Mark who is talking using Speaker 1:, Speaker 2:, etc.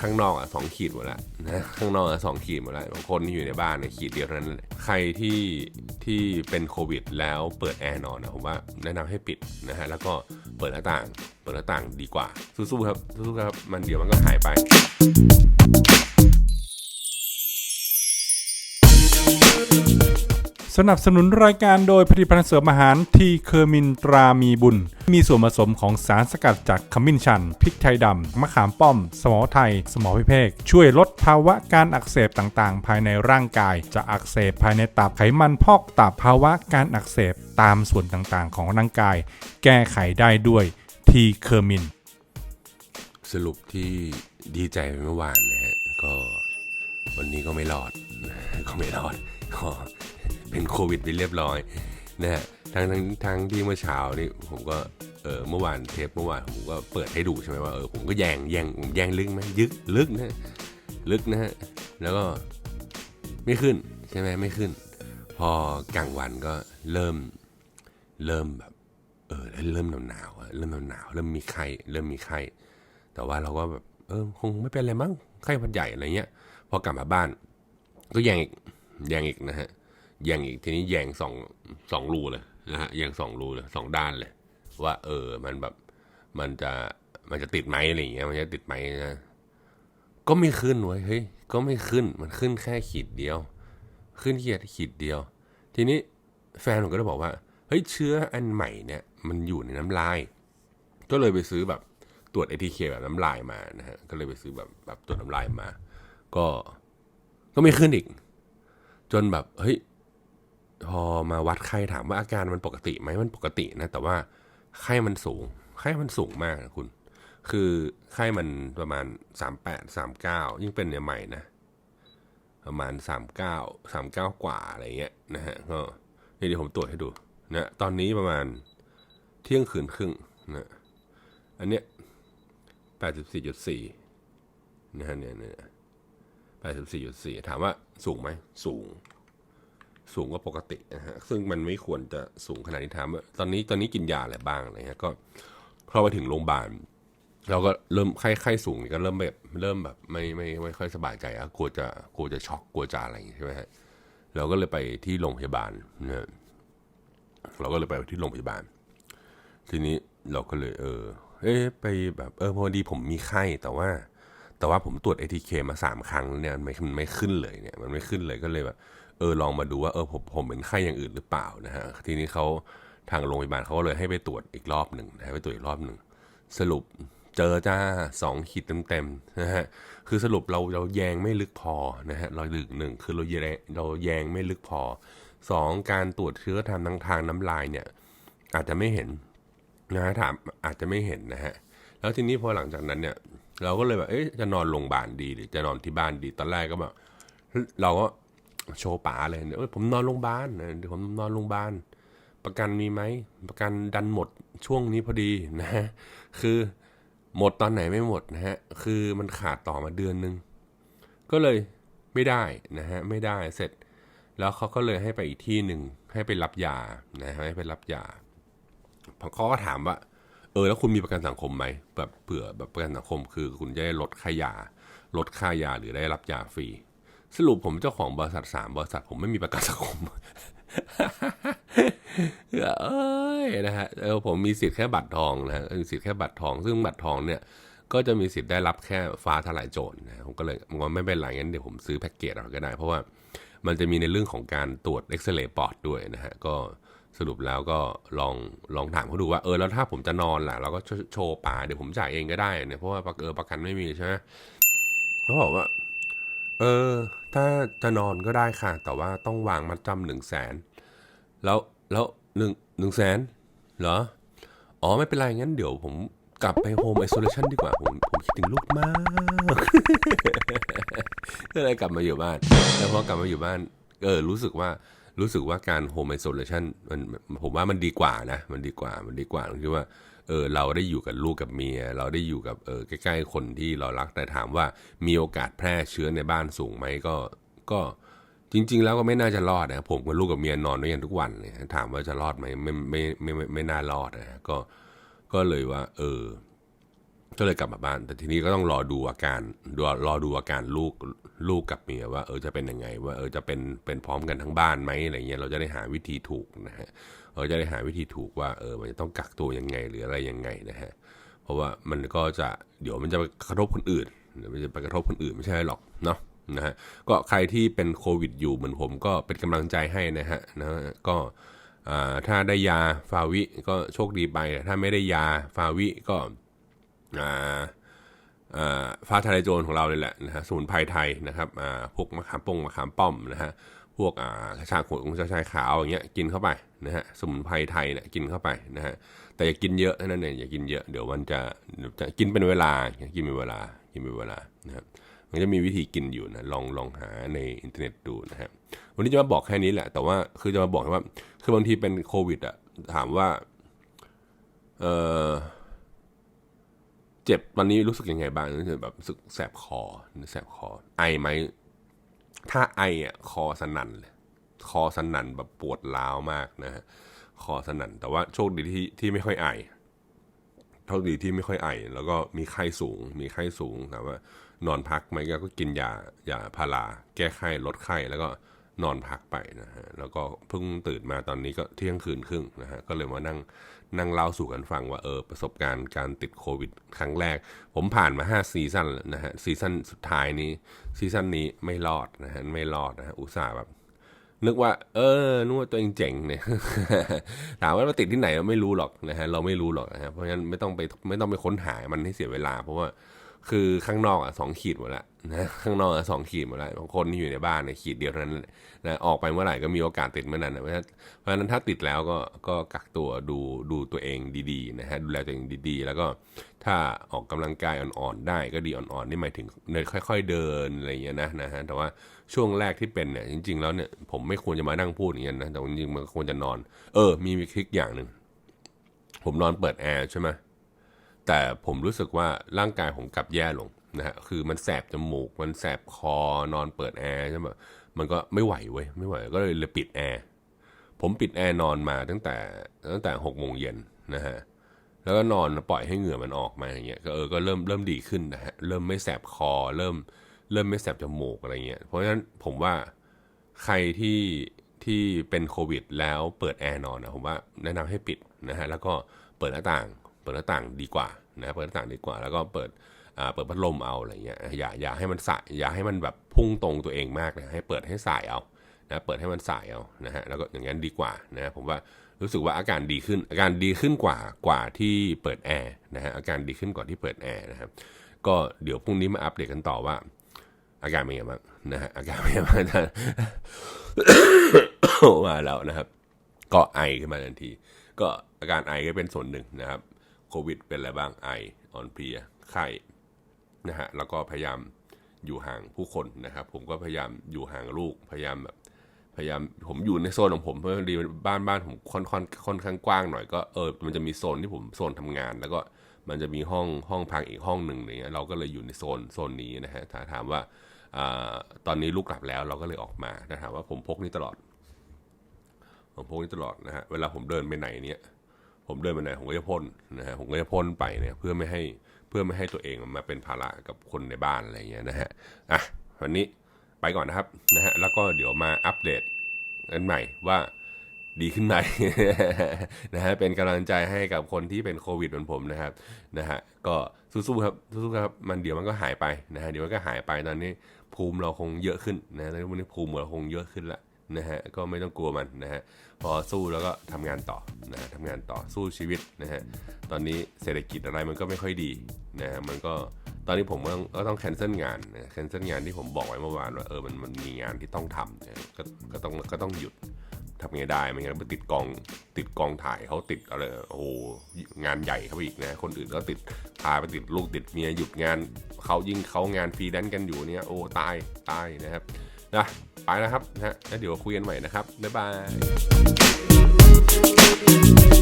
Speaker 1: ข้างนอกอะสองขีดหมดละนะข้างนอกอะสองขีดหมดละบางคนที่อยู่ในบ้านเนี่ยขีดเดียวเท่านั้นใครที่ที่เป็นโควิด แล้วเปิดแอร์นอนนะผมว่าแนะนำให้ปิดนะฮะแล้วก็เปิดหน้าต่าง เปิดหน้าต่างดีกว่าสู้ๆครับสู้ๆครับมันเดี๋ยวมันก็หายไป
Speaker 2: สนับสนุนรายการโดยผลิตภัณฑ์เสริมอาหารทีเคอร์มินตรามีบุญ มีส่วนผสมของสารสกัดจากขมิ้นชัน พริกไทยดำ มะขามป้อม สมอไทย สมอพิเภก ช่วยลดภาวะการอักเสบต่างๆ ภายในร่างกาย จะอักเสบภายในตับไขมันพอกตับภาวะการอักเสบตามส่วนต่างๆ ของร่างกาย แก้ไขได้ด้วยทีเคอร์มิน
Speaker 1: สรุปที่ดีใจเมื่อวานนะฮะก็วันนี้ก็ไม่รอดก็ไม่รอด ก็เป็นโควิดไปเรียบร้อยนะฮะทั้งทั้งทั้งที่เมื่อเช้านี่ผมก็เออเมื่อวานเทปเมื่อวานผมก็เปิดให้ดูใช่ไหมว่าเออผมก็แยงแยงผมแยงลึกไหมยึกลึกนะลึกนะฮะแล้วก็ไม่ขึ้นใช่ไหมไม่ขึ้น พอกลางวันก็เริ่มเริ่มแบบเออเริ่มหนาวหนาวๆเริ่มหนาวหนาวๆเริ่มมีไข้เริ่มมีไข้แต่ว่าเราก็แบบเออคงไม่เป็นอะไรมั้งไข้หวัดใหญ่อะไรเงี้ย พอกลับมาบ้าน ก็แยงอีก แยงอีกนะฮะแยงอีกทีนี้แยงสองสองรูเลยนะฮะแยงสองรูเลยสองด้านเลย ว่า เออ มันแบบมันจะมันจะติดไหมอะไรอย่างเงี้ยมันจะติดไหมนะก็ไม่ขึ้นเว้ยเฮ้ยก็ไม่ขึ้นมันขึ้นแค่ขีดเดียว ขึ้นแค่ขีดเดียว ทีนี้แฟนผมก็เลยบอกว่าเฮ้ยเชื้ออันใหม่เนี่ย มันอยู่ในน้ำลาย ก็เลยไปซื้อแบบตรวจ ATK แบบน้ำลายมานะฮะก็เลยไปซื้อแบบแบบตรวจน้ำลายมา ก็ก็ไม่ขึ้นอีก จนแบบเฮ้ยพอมาวัดไข้ถามว่าอาการมันปกติไหมมันปกตินะแต่ว่าไข้มันสูง ไข้มันสูงมากนะคุณ คือไข้มันประมาณสามแปดสามเก้ายิ่งเป็นเนี่ยใหม่นะ ประมาณสามเก้าสามเก้ากว่าอะไรเงี้ยนะฮะก็นี่เดี๋ยวผมตรวจให้ดูนะตอนนี้ประมาณเที่ยงคืนครึ่งนะอันเนี้ยแปดสิบสี่จุดสี่นะฮะเนี่ยเนี่ย แปดสิบสี่จุดสี่ถามว่าสูงไหมสูง สูงกว่าปกตินะฮะซึ่งมันไม่ควรจะสูงขนาดนี้ถามว่าตอนนี้ตอนนี้กินยาอะไรบ้างอะไรเงี้ยก็พอไปถึงโรงพยาบาลเราก็เริ่มไข้ไข้สูงก็เริ่มแบบเริ่มแบบไม่ไม่ไม่ค่อยสบายใจอะกลัวจะกลัวจะช็อกกลัวจะอะไรอย่างงี้ใช่ไหมฮะเราก็เลยไปที่โรงพยาบาลนะฮะเราก็เลยไปที่โรงพยาบาล ทีนี้เราก็เลย เออ เอ๊ะไปแบบเออพอดีผมมีไข้แต่ว่า แต่ว่าผมตรวจ ATK มาสามครั้งแล้วเนี่ยมันไม่มันไม่ขึ้นเลยเนี่ยมันไม่ขึ้นเลยก็เลยแบบเออลองมาดูว่าเออผมผมเป็นไข้อย่างอื่นหรือเปล่านะฮะทีนี้เขาทางโรงพยาบาลเขาก็เลยให้ไปตรวจอีกรอบหนึ่งนะฮะไปตรวจอีกรอบหนึ่งสรุปเจอจ้าสองขีดเต็มๆนะฮะคือสรุปเราเราแยงไม่ลึกพอนะฮะเราลึกหนึ่งคือเราแยงเราแยงไม่ลึกพอสองการตรวจเชื้อทางทางทางน้ำลายเนี่ย อาจจะไม่เห็นนะฮะถามอาจจะไม่เห็นนะฮะแล้วทีนี้พอหลังจากนั้นเนี่ย เราก็เลยแบบเอ๊ะจะนอนโรงพยาบาลดีหรือจะนอนที่บ้านดีตอนแรกก็แบบเราก็โชว์ป๋าเลยเอ้ยผมนอนโรงพยาบาลเดี๋ยวผมนอนโรงพยาบาลประกันมีไหมประกันดันหมดช่วงนี้พอดีนะฮะคือหมดตอนไหนไม่หมดนะฮะคือมันขาดต่อมาเดือนหนึ่งก็เลยไม่ได้นะฮะไม่ได้เสร็จ แล้วเขาก็เลยให้ไปอีกที่หนึ่งให้ไปรับยานะฮะให้ไปรับยาเขาก็ถามว่า เออแล้วคุณมีประกันสังคมไหมแบบเผื่อแบบประกันสังคม คือคุณจะได้ลดค่ายาลดค่ายาหรือได้รับยาฟรีสรุปผมเจ้าของบริษัทสามบริษัทผมไม่มีประกันสังคมเอ้ยนะฮะเออผมมีสิทธิ์แค่บัตรทองนะฮะมีสิทธิ์แค่บัตรทอง ซึ่งบัตรทองเนี่ยก็จะมีสิทธิ์ได้รับแค่ฟ้าทลายโจรนะผมก็เลยมันไม่เป็นไรงั้นเดี๋ยวผมซื้อแพ็กเกจเอาก็ได้ เพราะว่ามันจะมีในเรื่องของการตรวจเอ็กซเรย์ปอดด้วยนะฮะก็ สรุปแล้วก็ลองลองถามเขาดูว่าเออแล้วถ้าผมจะนอนล่ะเราก็โชว์ป่าเดี๋ยวผมจ่ายเองก็ได้เนี่ยเพราะว่าเออประกันไม่มีใช่ไหมเขาบอกว่า เออ ถ้าจะนอนก็ได้ค่ะ แต่ว่าต้องวางมัดจำหนึ่งแสนแล้วแล้วหนึ่งหนึ่งแสนเหรอ อ๋อไม่เป็นไรงั้นเดี๋ยวผมกลับไปโฮมไอโซเลชันดีกว่า ผมผมคิดถึงลูกมากก็เลยกลับมาอยู่บ้าน แล้วพอกลับมาอยู่บ้าน เออรู้สึกว่า รู้สึกว่าการโฮมไอโซเลชันมันผมว่ามันดีกว่านะ มันดีกว่ามันดีกว่าตรงที่ว่าเออเราได้อยู่กับลูกกับเมีย เราได้อยู่กับเออใกล้ๆคนที่เรารักแต่ถามว่ามีโอกาสแพร่เชื้อในบ้านสูงไหมก็ก็จริง ๆ แล้วก็ไม่น่าจะรอดนะผมกับลูกกับเมียนอนด้วยกันทุกวันเลยถามว่าจะรอดไหมไม่ไม่ไม่ไม่ไม่น่ารอดนะก็ก็เลยว่า เออ ก็เลยกลับมาบ้าน แต่ทีนี้ก็ต้องรอดูอาการรอรอดูอาการลูกลูกกับเมียว่า เออจะเป็นยังไง ว่าเออจะเป็นเป็นพร้อมกันทั้งบ้านไหมอะไรเงี้ยเราจะได้หาวิธีถูกนะฮะเราจะได้หาวิธีถูกว่าเออมันจะต้องกักตัวยังไงหรืออะไรยังไงนะฮะเพราะว่ามันก็จะเดี๋ยวมันจะไปกระทบคนอื่นเดี๋ยวมันจะไปกระทบคนอื่นไม่ใช่หรอกเนาะนะฮะก็ใครที่เป็นโควิดอยู่เหมือนผมก็เป็นกำลังใจให้นะฮะนะก็ถ้าได้ยาฟาวิก็โชคดีไป ถ้าไม่ได้ยาฟาวิก็ ฟ้าทะลายโจรของเราเลยแหละนะฮะสมุนไพรไทยนะครับพวกมะขามป้งมะขามป้อมนะฮะพวกกระชากหัวของเจ้าชายขาวอย่างเงี้ยกินเข้าไปนะฮะสมุนไพรไทยเนี่ยกินเข้าไปนะฮะแต่อย่ากินเยอะเท่านั้นเองอย่ากินเยอะเดี๋ยวมันจะจะกินเป็นเวลากินเป็นเวลากินเป็นเวลานะครับมันจะมีวิธีกินอยู่นะลองลองหาในอินเทอร์เน็ตดูนะฮะวันนี้จะมาบอกแค่นี้แหละ แต่ว่าคือจะมาบอกว่าคือบางทีเป็นโควิดอะถามว่าเออ เจ็บตอนนี้รู้สึกยังไงบ้างรู้สึกแบบรู้สึกแสบคอแสบคอ ไอไหม ถ้าไออะคอสนั่นเลยคอสนั่นแบบปวดร้าวมากนะฮะคอสนั่นแต่ว่าโชคดีที่ที่ไม่ค่อยไอโชคดีที่ไม่ค่อยไอ แล้วก็มีไข้สูง มีไข้สูงถามว่านอนพักไหมก็กินยายาพาราแก้ไข้ลดไข้แล้วก็ นอนพักไปนะฮะแล้วก็เพิ่งตื่นมาตอนนี้ก็เที่ยงคืนครึ่งนะฮะก็เลยมานั่งนั่งเล่าสู่กันฟังว่าเออประสบการณ์การติดโควิด ครั้งแรก ผมผ่านมา 5 ซีซั่นแล้วนะฮะซีซั่นสุดท้ายนี้ซีซั่นนี้ไม่รอดนะฮะไม่รอดนะฮะอุตส่าห์แบบนึกว่า เออนึกว่าตัวเองเจ๋งเนี่ยถามว่ามาติดที่ไหนเราไม่รู้หรอกนะฮะเราไม่รู้หรอกนะฮะเพราะฉะนั้นไม่ต้องไปไม่ต้องไปค้นหามันให้เสียเวลา เพราะว่าคือข้างนอกอะสองขีดหมดละ นะข้างนอกสองขีดหมดละบางคนที่อยู่ในบ้านเนี่ยขีดเดียวนั้นนะออกไปเมื่อไหร่ก็มีโอกาสติดเมื่อนั้นนะเพราะฉะนั้นถ้าติดแล้วก็ก็กักตัวดูดูตัวเองดีๆนะฮะดูแลตัวเองดีๆ แล้วก็ถ้าออกกำลังกายอ่อนๆได้ก็ดีอ่อนๆนี่หมายถึงเดินค่อย ๆ เดินอะไรอย่างเงี้ยนะนะฮะแต่ว่าช่วงแรกที่เป็นเนี่ยจริง ๆ แล้วเนี่ยผมไม่ควรจะมานั่งพูดอย่างเงี้ยนะแต่จริงๆมันควรจะนอน เออ มีมีคลิกอย่างหนึ่งผมนอนเปิดแอร์ใช่ไหมแต่ผมรู้สึกว่าร่างกายผมกลับแย่ลง นะฮะคือมันแสบจมูก มันแสบคอนอนเปิดแอร์ใช่ไหมมันก็ไม่ไหวเว้ยไม่ไหวก็เลยเลยปิดแอร์ผมปิดแอร์นอนมาตั้งแต่ตั้งแต่หกโมงเย็นนะฮะแล้วก็นอนปล่อยให้เหงื่อมันออกมาอย่างเงี้ยก็เออก็เริ่มเริ่มดีขึ้นนะฮะเริ่มไม่แสบคอ เริ่มเริ่มไม่แสบจมูกอะไรเงี้ยเพราะฉะนั้นผมว่าใครที่ที่เป็นโควิด แล้วเปิดแอร์นอนนะผมว่าแนะนำให้ปิดนะฮะแล้วก็เปิดหน้าต่าง เปิดหน้าต่างดีกว่านะเปิดหน้าต่างดีกว่า แล้วก็เปิด เปิดพัดลมเอาอะไรเงี้ยอย่าอย่าให้มันสายอย่าให้มันแบบพุ่งตรงตัวเองมากนะให้เปิดให้สายเอานะเปิดให้มันสายเอานะฮะแล้วก็อย่างนั้นดีกว่านะผมว่ารู้สึกว่าอาการดีขึ้น อาการดีขึ้นกว่ากว่าที่เปิดแอร์นะฮะอาการดีขึ้นกว่าที่เปิดแอร์นะครับก็เดี๋ยวพรุ่งนี้มาอัปเดตกันต่อว่า อาการเป็นยังไงบ้างนะฮะอาการเป็นยังไงบ้างมาแล้วนะครับ ก็ไอขึ้นมาทันที ก็อาการไอก็เป็นส่วนหนึ่งนะครับโควิดเป็นอะไรบ้างไออ่อนเพลียไข้ นะฮะแล้วก็พยายามอยู่ห่างผู้คนนะครับ ผมก็พยายามอยู่ห่างลูกพยายามแบบพยายามผมอยู่ในโซนของผมเพราะพอดีบ้านบ้านผมค่อนค่อนค่อนข้างกว้างหน่อยก็เออมันจะมีโซนที่ผมโซนทำงาน แล้วก็มันจะมีห้องห้องพักอีกห้องหนึ่งอะไรเงี้ยเราก็เลยอยู่ในโซนโซนนี้นะฮะถ้าถามว่าอตอนนี้ลูกกลับแล้วเราก็เลยออกมาถ้าถามว่าผมพกนี่ตลอด ผมพกนี่ตลอดนะฮะเวลาผมเดินไปไหนเนี่ย ผมเดินไปไหนผมก็จะพ่นนะฮะผมก็จะพ่นไปเนี่ยเพื่อไม่ให้เพื่อไม่ให้ตัวเองมาเป็นภาระกับคนในบ้านอะไรเงี้ยนะฮะอะวันนี้ไปก่อนนะครับนะฮะแล้วก็เดี๋ยวมาอัปเดตกันใหม่ว่าดีขึ้นไหมนะฮะเป็นกำลังใจให้กับคนที่เป็นโควิดเหมือนผมนะครับนะฮะก็สู้ๆครับสู้ๆครับมันเดี๋ยวมันก็หายไปนะฮะเดี๋ยวมันก็หายไปตอนนี้ภูมิเราคงเยอะขึ้นนะตอนนี้ภูมิเราคงเยอะขึ้นละ นะฮะก็ไม่ต้องกลัวมันนะฮะพอสู้แล้วก็ทำงานต่อนะะทำงานต่อสู้ชีวิตนะฮะตอนนี้เศรษฐกิจอะไรมันก็ไม่ค่อยดีนะฮะมันก็ตอนนี้ผมก็ต้องก็ต้องแคนเซิลงานแคนเซิลงานที่ผมบอกไว้เมื่อวานว่าเออมันมันมีงานที่ต้องทำนะก็ก็ต้องก็ต้องหยุดทำไงได้ไม่งั้นไปติดกองติดกองถ่ายเขาติดอะไรโอ้โหงานใหญ่เขาอีกนะ คนอื่นก็ติดพาไปติดลูกติดเมียหยุดงานเขายิ่งเขางานฟรีแลนซ์กันอยู่เนี่ยโอ้ตายตายนะครับ นะไปแล้วครับนะฮะแล้วเดี๋ยวคุยกันใหม่นะครับบ๊ายบาย